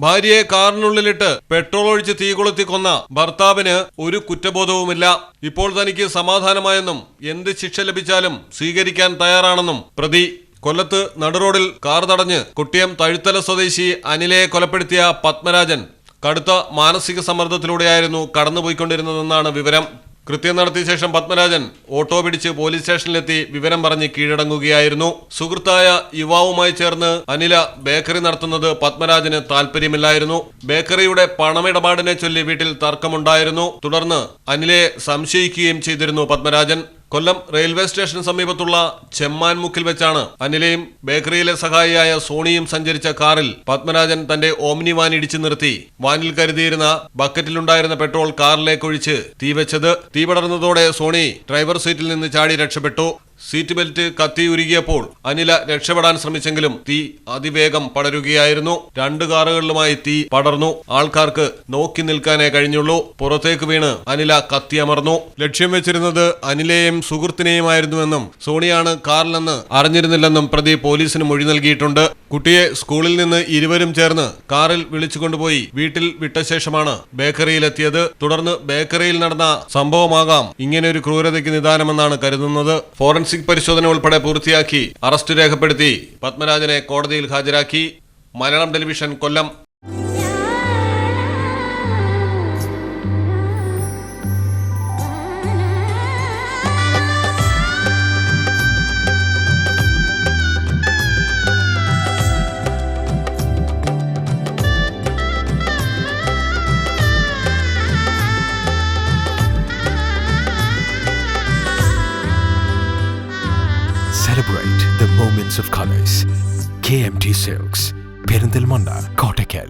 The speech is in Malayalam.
ഭാര്യയെ കാറിനുള്ളിലിട്ട് പെട്രോൾ ഒഴിച്ച് തീ കൊളുത്തി കൊന്ന ഭർത്താവിന് ഒരു കുറ്റബോധവുമില്ല. ഇപ്പോൾ തനിക്ക് സമാധാനമായെന്നും എന്ത് ശിക്ഷ ലഭിച്ചാലും സ്വീകരിക്കാൻ തയ്യാറാണെന്നും പ്രതി. കൊല്ലത്ത് നടുറോഡിൽ കാർ തടഞ്ഞ് കുട്ടിയം തഴുത്തല സ്വദേശി അനിലയെ കൊലപ്പെടുത്തിയ പത്മരാജൻ. കടുത്ത മാനസിക സമ്മർദ്ദത്തിലൂടെയായിരുന്നു കടന്നുപോയിക്കൊണ്ടിരുന്നതെന്നാണ് വിവരം. കൃത്യം നടത്തിയ ശേഷം പത്മരാജൻ ഓട്ടോ പിടിച്ച് പോലീസ് സ്റ്റേഷനിലെത്തി വിവരം പറഞ്ഞ് കീഴടങ്ങുകയായിരുന്നു. സുഹൃത്തായ യുവാവുമായി ചേർന്ന് അനില ബേക്കറി നടത്തുന്നത് പത്മരാജന് താല്പര്യമില്ലായിരുന്നു ബേക്കറിയുടെ പണമിടപാടിനെ ചൊല്ലി വീട്ടിൽ തർക്കമുണ്ടായിരുന്നു. തുടർന്ന് അനിലയെ സംശയിക്കുകയും ചെയ്തിരുന്നു പത്മരാജൻ. കൊല്ലം റെയിൽവേ സ്റ്റേഷന് സമീപത്തുള്ള ചെമ്മാൻമുക്കിൽ വെച്ചാണ് അനിലയും ബേക്കറിയിലെ സഹായിയായ സോണിയും സഞ്ചരിച്ച കാറിൽ പത്മരാജൻ തന്റെ ഓമ്നി വാൻ ഇടിച്ചു നിർത്തി. വാനിൽ കരുതിയിരുന്ന ബക്കറ്റിലുണ്ടായിരുന്ന പെട്രോൾ കാറിലേക്കൊഴിച്ച് തീ വെച്ചത് തീ പടർന്നതോടെ സോണി ഡ്രൈവർ സീറ്റിൽ നിന്ന് ചാടി രക്ഷപ്പെട്ടു. സീറ്റ് ബെൽറ്റ് കത്തിയുരുകിയപ്പോൾ അനില രക്ഷപ്പെടാൻ ശ്രമിച്ചെങ്കിലും തീ അതിവേഗം പടരുകയായിരുന്നു. രണ്ട് കാറുകളിലുമായി തീ പടർന്നു. ആൾക്കാർക്ക് നോക്കി നിൽക്കാനേ കഴിഞ്ഞുള്ളൂ. പുറത്തേക്ക് വീണ് അനില കത്തിയമർന്നു. ലക്ഷ്യം വെച്ചിരുന്നത് അനിലയെയും സുഹൃത്തിനെയുമായിരുന്നുവെന്നും സോണിയാണ് കാറിലെന്ന് അറിഞ്ഞിരുന്നില്ലെന്നും പ്രതി പോലീസിന് മൊഴി നൽകിയിട്ടുണ്ട്. കുട്ടിയെ സ്കൂളിൽ നിന്ന് ഇരുവരും ചേർന്ന് കാറിൽ വിളിച്ചുകൊണ്ടുപോയി വീട്ടിൽ വിട്ട ശേഷമാണ് ബേക്കറിയിലെത്തിയത്. തുടർന്ന് ബേക്കറിയിൽ നടന്ന സംഭവമാകാം. ഇങ്ങനെ ഒരു ക്രൂരതയ്ക്ക് നിദാനമെന്നാണ് കരുതുന്നത്. ഫോറൻസിക് പരിശോധന ഉൾപ്പെടെ പൂർത്തിയാക്കി അറസ്റ്റ് രേഖപ്പെടുത്തി. പത്മരാജനെ കോടതിയിൽ ഹാജരാക്കി. Malayalam television Kollam. celebrate the moments of colors. KMT Silks, Perindal Monda, Kottakel.